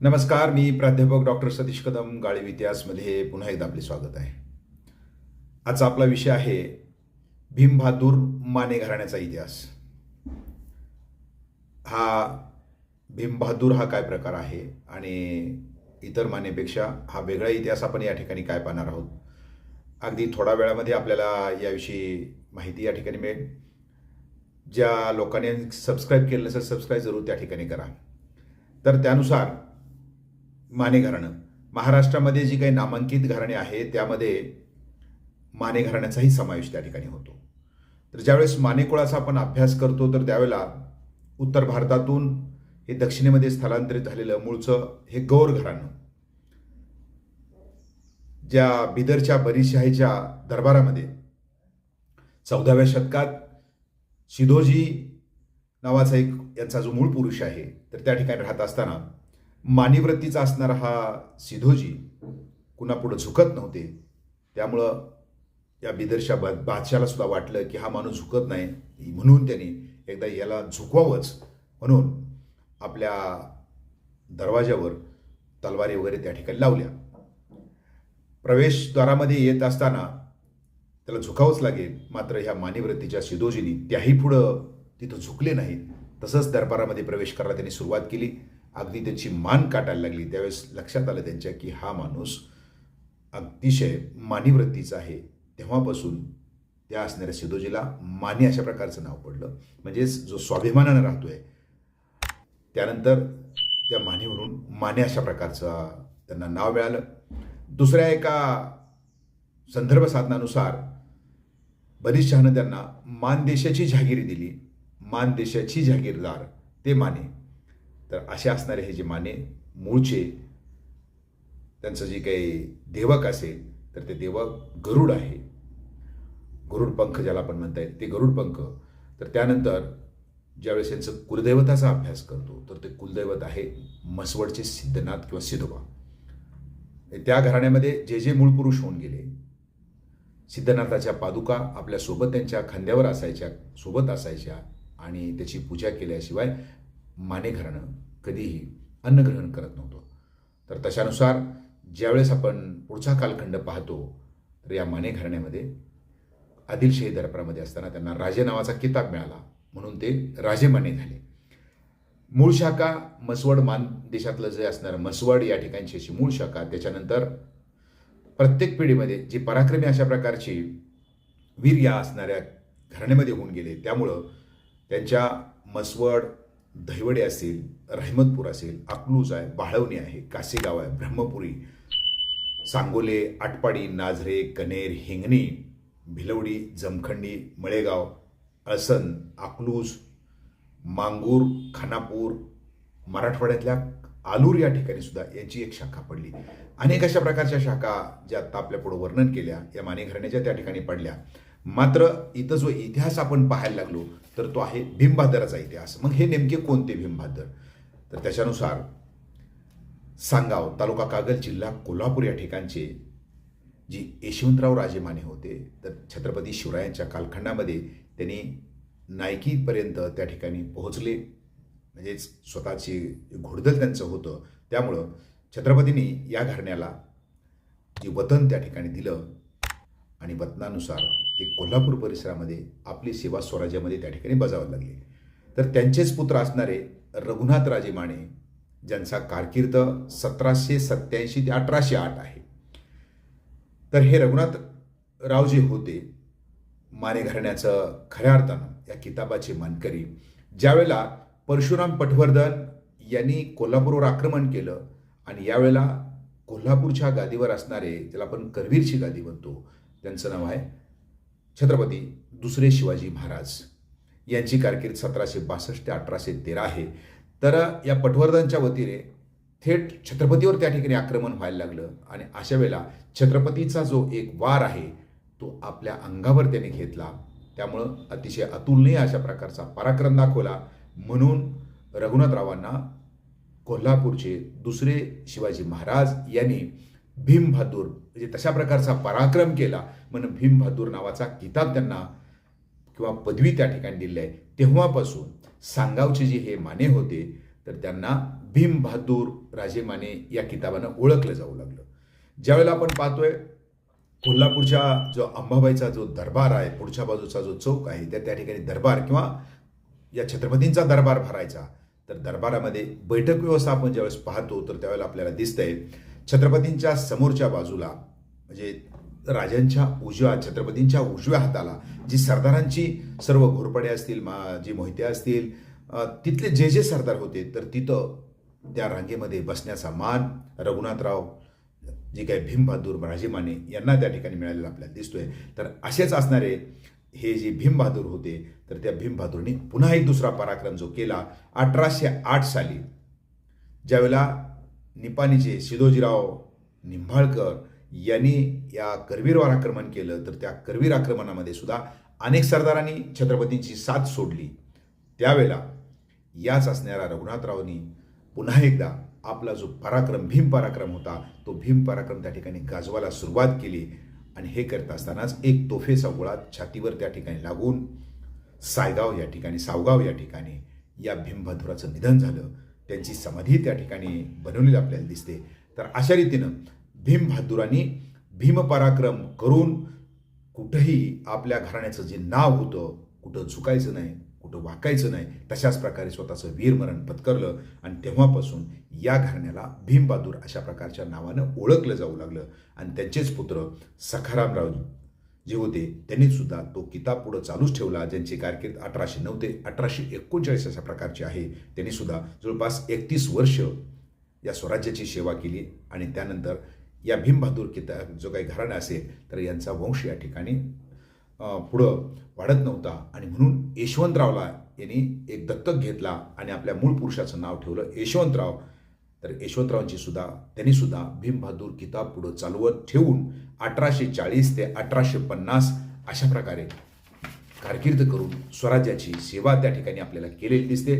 नमस्कार मी प्राध्यापक डॉक्टर सतीश कदम गाळीव इतिहासमध्ये पुन्हा एकदा आपले स्वागत आहे. आजचा आपला विषय आहे भीमबहादूर माने घराण्याचा इतिहास. हा भीमबहादूर हा काय प्रकार आहे आणि इतर मानेपेक्षा हा वेगळा इतिहास आपण या ठिकाणी काय पाहणार आहोत? अगदी थोड्या वेळामध्ये आपल्याला याविषयी माहिती या ठिकाणी मिळेल. ज्या लोकांनी सबस्क्राईब केलं नसेल सबस्क्राईब जरूर त्या ठिकाणी करा. तर त्यानुसार माने घराणं महाराष्ट्रामध्ये जी काही नामांकित घराणे आहे त्यामध्ये माने घराण्याचाही समावेश त्या ठिकाणी होतो. तर ज्यावेळेस माने कुळाचा आपण अभ्यास करतो तर त्यावेळेला उत्तर भारतातून हे दक्षिणेमध्ये स्थलांतरित झालेलं मूळचं हे गौर घराणं. ज्या बिदरच्या बरीशाहीच्या दरबारामध्ये चौदाव्या शतकात सिधोजी नावाचा एक यांचा जो मूळ पुरुष आहे तर त्या ठिकाणी राहत असताना मानिवृत्तीचा असणारा हा सिधोजी कुणापुढं झुकत नव्हते. त्यामुळं या बिदरशा बा बादशाला सुद्धा वाटलं की हा माणूस झुकत नाही. म्हणून त्यांनी एकदा याला झुकवावंच. म्हणून आपल्या दरवाज्यावर तलवारी वगैरे त्या ठिकाणी लावल्या. प्रवेशद्वारामध्ये येत असताना त्याला झुकावंच लागेल. मात्र ह्या मानिवृत्तीच्या सिधोजीनी त्याही पुढं तिथं झुकले नाहीत. तसंच दरबारामध्ये प्रवेश करायला त्यांनी सुरुवात केली. अगदी त्याची मान काटायला लागली. त्यावेळेस लक्षात आलं त्यांच्या की हा माणूस अतिशय मानिवृत्तीचा आहे. तेव्हापासून त्या असणाऱ्या सिदोजीला माने अशा प्रकारचं नाव पडलं. म्हणजेच जो स्वाभिमानानं राहतोय त्यानंतर त्या मानेवरून माने अशा प्रकारचं त्यांना नाव मिळालं. दुसऱ्या एका संदर्भ साधनानुसार बरीच शहानं त्यांना मानदेशाची जहागिरी दिली. मानदेशाची जहागीरदार ते माने. तर असे असणारे हे जे माने मूळचे त्यांचं जे काही देवक असेल तर ते देवक गरुड आहे. गरुड पंख ज्याला आपण म्हणता येईल ते गरुड पंख. तर त्यानंतर ज्यावेळेस यांचं कुलदैवताचा अभ्यास करतो तर ते कुलदैवत आहे मसवडचे सिद्धनाथ किंवा सिद्धोबा त्या घराण्यामध्ये जे जे मूळ पुरुष होऊन गेले सिद्धनाथाच्या पादुका आपल्यासोबत त्यांच्या खांद्यावर असायच्या सोबत असायच्या आणि त्याची पूजा केल्याशिवाय माने घराणं कधीही अन्नग्रहण करत नव्हतो. तर तशानुसार ज्यावेळेस आपण पुढचा कालखंड पाहतो तर या माने घराण्यामध्ये आदिलशाही दरबारामध्ये असताना त्यांना राजे नावाचा किताब मिळाला. म्हणून ते राजे माने झाले. मूळ शाखा मसवड मान देशातलं जे असणारं मसवड या ठिकाणची अशी मूळ शाखा त्याच्यानंतर प्रत्येक पिढीमध्ये जी पराक्रमी अशा प्रकारची वीर या असणाऱ्या घराण्यामध्ये होऊन गेले त्यामुळं त्यांच्या मसवड दहिवडे असेल रहमतपूर असेल अकलूज आहे बाळवणी आहे कासेगाव आहे ब्रह्मपुरी सांगोले आटपाडी नाझरे कनेर हिंगणी भिलवडी जमखंडी मळेगाव अळसन अकलूज मांगूर खानापूर मराठवाड्यातल्या आलूर या ठिकाणी सुद्धा याची एक शाखा पडली. अनेक अशा प्रकारच्या शाखा ज्या आता आपल्यापुढं वर्णन केल्या या माने घराण्याच्या त्या ठिकाणी पडल्या. मात्र इथं जो इतिहास आपण पाहायला लागलो तर तो आहे भीमबहादराचा इतिहास. मग हे नेमके कोणते भीमबहादर तर त्याच्यानुसार सांगाव तालुका कागल जिल्हा कोल्हापूर या ठिकाणचे जी यशवंतराव राजेमाने होते तर छत्रपती शिवरायांच्या कालखंडामध्ये त्यांनी नायकीपर्यंत त्या ठिकाणी पोहोचले. म्हणजेच स्वतःची घोडदल त्यांचं होतं. त्यामुळं छत्रपतींनी या घराण्याला जे वतन त्या ठिकाणी दिलं आणि वतनानुसार ते कोल्हापूर परिसरामध्ये आपली सेवा स्वराज्यामध्ये त्या ठिकाणी बजावत लागली. तर त्यांचेच पुत्र असणारे रघुनाथ राजे माने ज्यांचा कारकीर्द सतराशे सत्याऐंशी ते अठराशे आठ आहे. तर हे रघुनाथ राव जे होते माने घराण्याचं खऱ्या अर्थानं या किताबाचे मानकरी. ज्यावेळेला परशुराम पटवर्धन यांनी कोल्हापूरवर आक्रमण केलं आणि यावेळेला कोल्हापूरच्या गादीवर असणारे ज्याला आपण करवीरची गादी म्हणतो त्यांचं नाव आहे छत्रपती दुसरे शिवाजी महाराज. यांची कारकीर्द सतराशे बासष्ट ते अठराशे तेरा आहे. तर या पटवर्धनच्या वतीने थेट छत्रपतीवर त्या ठिकाणी आक्रमण व्हायला लागलं आणि अशा वेळेला छत्रपतीचा जो एक वार आहे तो आपल्या अंगावर त्याने घेतला. त्यामुळं अतिशय अतुलनीय अशा प्रकारचा पराक्रम दाखवला. म्हणून रघुनाथरावांना कोल्हापूरचे दुसरे शिवाजी महाराज यांनी भीमबहादूर म्हणजे तशा प्रकारचा पराक्रम केला. म्हणून भीमबहादूर नावाचा किताब त्यांना किंवा पदवी त्या ठिकाणी दिली आहे. तेव्हापासून सांगावचे जे हे माने होते तर त्यांना भीम बहादूर राजे माने या किताबानं ओळखलं जाऊ लागलं. ज्यावेळेला आपण पाहतोय कोल्हापूरच्या जो अंबाबाईचा जो दरबार आहे पुढच्या बाजूचा जो चौक आहे त्या त्या ठिकाणी दरबार किंवा या छत्रपतींचा दरबार भरायचा. तर दरबारामध्ये बैठक व्यवस्था आपण ज्यावेळेस पाहतो तर त्यावेळेला आपल्याला दिसतंय छत्रपतींच्या समोरच्या बाजूला म्हणजे राजांच्या उजव्या छत्रपतींच्या उजव्या हाताला जी सरदारांची सर्व घोरपडे असतील मा जी मोहिते असतील तिथले जे जे सरदार होते तर तिथं त्या रांगेमध्ये बसण्याचा मान रघुनाथराव जे काही भीमबहादूर राजेमाने यांना त्या ठिकाणी मिळालेला आपल्याला दिसतोय. तर असेच असणारे हे जे भीमबहादूर होते तर त्या भीमबहादूरने पुन्हा एक दुसरा पराक्रम जो केला अठराशे आठ साली ज्यावेळेला निपाणीचे सिदोजीराव निंबाळकर यांनी या करवीरवर आक्रमण केलं तर त्या करवीर आक्रमणामध्ये सुद्धा अनेक सरदारांनी छत्रपतींची साथ सोडली. त्यावेळेला याच असणाऱ्या रघुनाथरावनी पुन्हा एकदा आपला जो पराक्रम भीम पराक्रम होता तो भीम पराक्रम त्या ठिकाणी गाजवायला सुरुवात केली आणि हे करत असतानाच एक तोफेचा गोळा छातीवर त्या ठिकाणी लागून सायगाव या ठिकाणी सावगाव या ठिकाणी या भीमभद्राचं निधन झालं. त्यांची समाधी त्या ठिकाणी बनवलेली आपल्याला दिसते. तर अशा रीतीनं भीम बहादुरांनी भीमपराक्रम करून कुठंही आपल्या घराण्याचं जे नाव होतं कुठं झुकायचं नाही कुठं वाकायचं नाही तशाच प्रकारे स्वतःचं वीरमरण पत्करलं आणि तेव्हापासून या घराण्याला भीमबहादूर अशा प्रकारच्या नावानं ओळखलं जाऊ लागलं. आणि त्यांचेच पुत्र सखारामराव जे होते त्यांनी सुद्धा तो किताब पुढं चालूच ठेवला ज्यांची कारकीर्द अठराशे नऊ ते अठराशे एकोणचाळीस अशा प्रकारची आहे. त्यांनी सुद्धा जवळपास एकतीस वर्ष या स्वराज्याची सेवा केली आणि त्यानंतर या भीमबहादूर किताब जो काही घराणा असेल तर यांचा वंश या ठिकाणी पुढं वाढत नव्हता. आणि म्हणून यशवंतरावला यांनी एक दत्तक घेतला आणि आपल्या मूळ पुरुषाचं नाव ठेवलं यशवंतराव. तर यशवंतरावांची सुद्धा त्यांनी सुद्धा भीमबहादूर किताब पुढं चालवत ठेवून अठराशे चाळीस ते अठराशे पन्नास अशा प्रकारे कारकीर्द करून स्वराज्याची सेवा त्या ठिकाणी आपल्याला केलेली दिसते.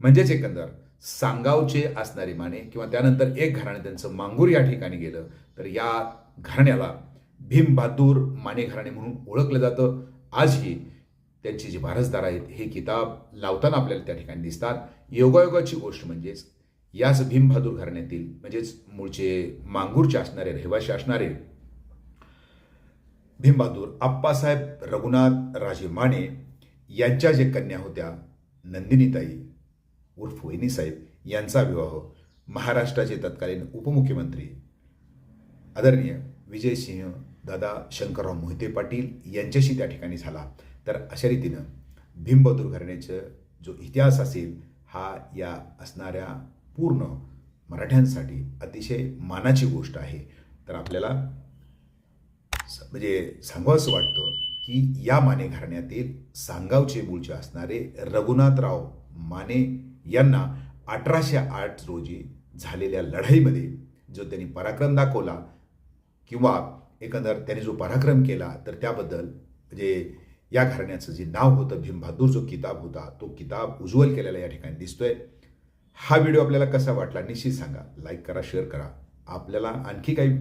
म्हणजेच एकंदर सांगावचे असणारे माने किंवा त्यानंतर एक घराणे त्यांचं मांगूर या ठिकाणी गेलं तर या घराण्याला भीमबहादूर माने घराणे म्हणून ओळखलं जातं. आजही त्यांचे जे वारसदार आहेत हे किताब लावताना आपल्याला त्या ठिकाणी दिसतात. योगायोगाची गोष्ट म्हणजेच याच भीमबहादूर घराण्यातील म्हणजेच मूळचे मांगूरचे असणारे रहिवाशी असणारे भीमबहादूर आप्पासाहेब रघुनाथ राजे माने यांच्या जे कन्या होत्या नंदिनीताई उर्फ वहिनीसाहेब यांचा विवाह महाराष्ट्राचे तत्कालीन उपमुख्यमंत्री आदरणीय विजयसिंह दादा शंकरराव मोहिते पाटील यांच्याशी त्या ठिकाणी झाला. तर अशा रीतीनं भीमबहादूर घराण्याचं जो इतिहास असेल हा या असणाऱ्या पूर्ण मराठ्यांसाठी अतिशय मानाची गोष्ट आहे. तर आपल्याला स- म्हणजे सांगावंसं वाटतं की या माने घराण्यातील सांगावचे मूळचे असणारे रघुनाथराव माने यांना अठराशे आठ रोजी झालेल्या लढाईमध्ये जो त्यांनी पराक्रम दाखवला किंवा एकंदर त्यांनी जो पराक्रम केला तर त्याबद्दल म्हणजे या घराण्याचं जे नाव होतं भीमबहादूर जो किताब होता तो किताब उज्ज्वल केलेला या ठिकाणी दिसतोय. हा व्हिडिओ आपल्याला कसा वाटला निश्चित सांगा. लाईक करा शेअर करा. आपल्याला आणखी काही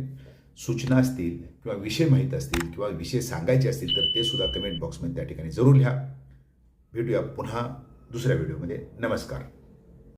सूचना असतील किंवा विषय माहीत असतील किंवा विषय सांगायचे असतील तर ते सुद्धा कमेंट बॉक्समध्ये त्या ठिकाणी जरूर लिहा. भेटूया पुन्हा दुसऱ्या व्हिडिओमध्ये. नमस्कार.